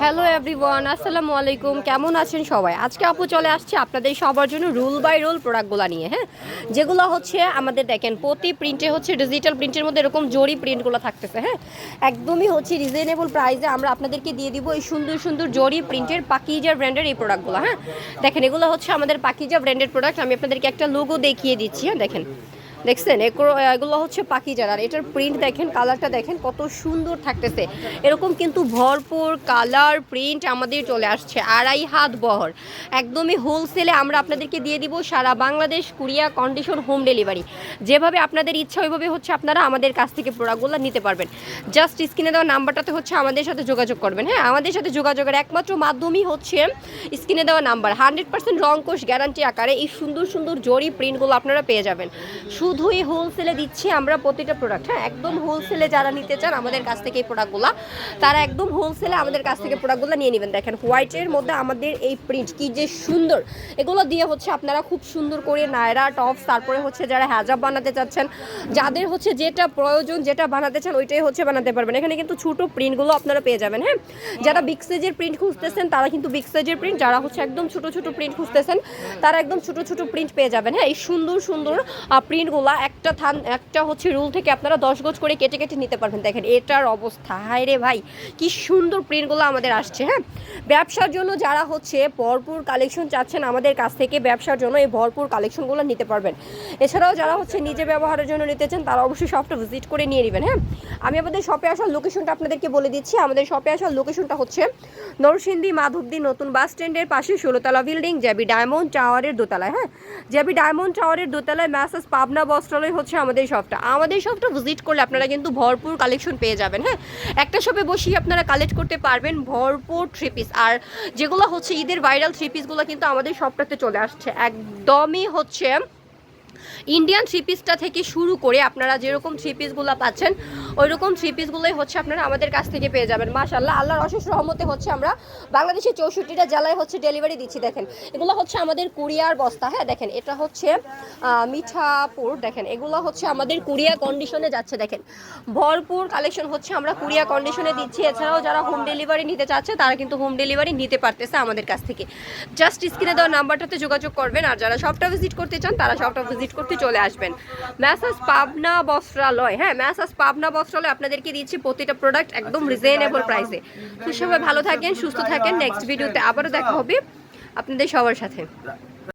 Hello everyone আসসালামু আলাইকুম। কেমন আছেন সবাই? আজকে আপু চলে আসছে আপনাদের সবার জন্য রুল বাই রুল প্রোডাক্টগুলো নিয়ে হ্যাঁ? যেগুলো হচ্ছে আমাদের দেখেন, প্রতি প্রিন্টে হচ্ছে ডিজিটাল প্রিন্টের মধ্যে এরকম জরি প্রিন্টগুলো থাকতেছে হ্যাঁ? একদমই হচ্ছে রিজনেবল প্রাইসে আমরা আপনাদেরকে দিয়ে দিব এই সুন্দর সুন্দর জরি প্রিন্টের পাকিজা ব্র্যান্ডের এই প্রোডাক্টগুলো হ্যাঁ? দেখেন, এগুলো হচ্ছে আমাদের পাকিজা ব্র্যান্ডের প্রোডাক্ট আমি আপনাদেরকে একটা লোগো দেখিয়ে দিচ্ছি হ্যাঁ দেখেন। দেখছেন এগুলো হচ্ছে পাখিজার আর এটার প্রিন্ট দেখেন কালারটা দেখেন, কত সুন্দর থাকতেছে। এরকম কিন্তু ভরপুর কালার প্রিন্ট আমাদের চলে আসছে, আড়াই হাত বহর। একদমই হোলসেলে আমরা আপনাদেরকে দিয়ে দিব সারা Bangladesh courier condition home delivery যেভাবে আপনাদের ইচ্ছা, ওইভাবে হচ্ছে আপনারা আমাদের কাছ থেকে প্রোডাক্টগুলো নিতে পারবেন। জাস্ট স্ক্রিনে দেওয়া নাম্বারটাতে হচ্ছে আমাদের সাথে যোগাযোগ করবেন হ্যাঁ? আমাদের সাথে যোগাযোগের একমাত্র মাধ্যমই হচ্ছে স্ক্রিনে দেওয়া নাম্বার। হান্ড্রেড পার্সেন্ট রং কোষ গ্যারান্টি আকারে এই সুন্দর সুন্দর জরি প্রিন্টগুলো আপনারা পেয়ে যাবেন। শুধুই হোলসেলে দিচ্ছি, আমরা প্রতিটা প্রোডাক্ট হ্যাঁ একদম হোলসেলে যারা নিতে চান আমাদের কাছ থেকে এই প্রোডাক্টগুলো তারা একদম হোলসেলে আমাদের কাছ থেকে প্রোডাক্টগুলো নিয়ে নেবেন। দেখেন হোয়াইটের মধ্যে আমাদের এই প্রিন্ট কি যে সুন্দর! এগুলো দিয়ে হচ্ছে আপনারা খুব সুন্দর করে নায়রা টপস তারপরে হচ্ছে যারা হ্যাজাব বানাতে চাচ্ছেন, যাদের হচ্ছে যেটা প্রয়োজন, যেটা বানাতে চান, ওইটাই হচ্ছে বানাতে পারবেন। এখানে কিন্তু ছোটো প্রিন্টগুলো আপনারা পেয়ে যাবেন হ্যাঁ? যারা বিগ সাইজের প্রিন্ট খুঁজতেছেন, তারা কিন্তু বিগ সাইজের প্রিন্ট যারা হচ্ছে একদম ছোট ছোট প্রিন্ট খুঁজতেছেন, তারা একদম ছোট ছোট প্রিন্ট পেয়ে যাবেন হ্যাঁ? এই সুন্দর সুন্দর প্রিন্টগুলো একটা থান, একটা হচ্ছে রুল থেকে আপনারা দশ গোছ করে কেটে কেটে নিতে পারবেন। দেখেন, এটার অবস্থা। হায় রে ভাই, কি সুন্দর প্রিন্টগুলো আমাদের আসছে হ্যাঁ? ব্যবসার জন্য যারা হচ্ছে ভরপুর কালেকশন চাচ্ছেন আমাদের কাছ থেকে ব্যবসার জন্য এই ভরপুর কালেকশনগুলো নিতে পারবেন। এছাড়াও যারা হচ্ছে নিজে ব্যবহারের জন্য নিতে চান, তারা অবশ্যই শপটা ভিজিট করে নিয়ে নেবেন হ্যাঁ? আমি আমাদের শপে আসার লোকেশনটা আপনাদেরকে বলে দিচ্ছি। আমাদের শপে আসার লোকেশনটা হচ্ছে নরসিংদী মাধবদী নতুন বাস স্ট্যান্ডের পাশে ষোলোতলা বিল্ডিং জ্যাবি ডায়মন্ড টাওয়ারের দোতলায় হ্যাঁ? জ্যাবি ডায়মন্ড টাওয়ারের দোতলায় ম্যাসেজ পাবনা বস্ত্রালয় হচ্ছে আমাদের শপটা আমাদের শপটা ভিজিট করলে আপনারা কিন্তু ভরপুর কালেকশন পেয়ে যাবেন হ্যাঁ? একটা শপে বসেই আপনারা কালেক্ট করতে পারবেন ভরপুর থ্রি পিস আর যেগুলো হচ্ছে ঈদের ভাইরাল থ্রি পিসগুলো কিন্তু আমাদের সবটাতে চলে আসছে। একদমই হচ্ছে ইন্ডিয়ান থ্রি পিসটা থেকে শুরু করে আপনারা যেরকম থ্রি পিসগুলো পাচ্ছেন ওই রকম থ্রি পিসগুলোই হচ্ছে আপনারা আমাদের কাছ থেকে পেয়ে যাবেন। মাশাল্লাহ আল্লাহর অশেষ রহমতে হচ্ছে আমরা বাংলাদেশের চৌষট্টিটা জেলায় হচ্ছে ডেলিভারি দিচ্ছি, দেখেন। এগুলো হচ্ছে আমাদের কুরিয়ার বস্তা হ্যাঁ দেখেন, এটা হচ্ছে মিঠাপুর, দেখেন, এগুলো হচ্ছে আমাদের কুরিয়া কন্ডিশনে যাচ্ছে, দেখেন। ভরপুর কালেকশন হচ্ছে আমরা কুরিয়া কন্ডিশনে দিচ্ছি। এছাড়াও যারা হোম ডেলিভারি নিতে চাচ্ছে, তারা কিন্তু হোম ডেলিভারি নিতে পারতেছে আমাদের কাছ থেকে। জাস্ট স্ক্রিনে দেওয়া নাম্বারটাতে যোগাযোগ করবেন, আর যারা শপটা ভিজিট করতে চান, তারা শপটা ভিজিট করতে চলে আসবেন। ম্যাসাজ পাবনা বস্ত্রালয় হ্যাঁ ম্যাসাজ পাবনা বস্ত্রালয় আপনাদেরকে দিচ্ছি প্রতিটা প্রোডাক্ট একদম রিজনেবল প্রাইসে তো সবাই ভালো থাকেন, সুস্থ থাকেন। নেক্সট ভিডিওতে আবারও দেখা হবে আপনাদের সবার সাথে।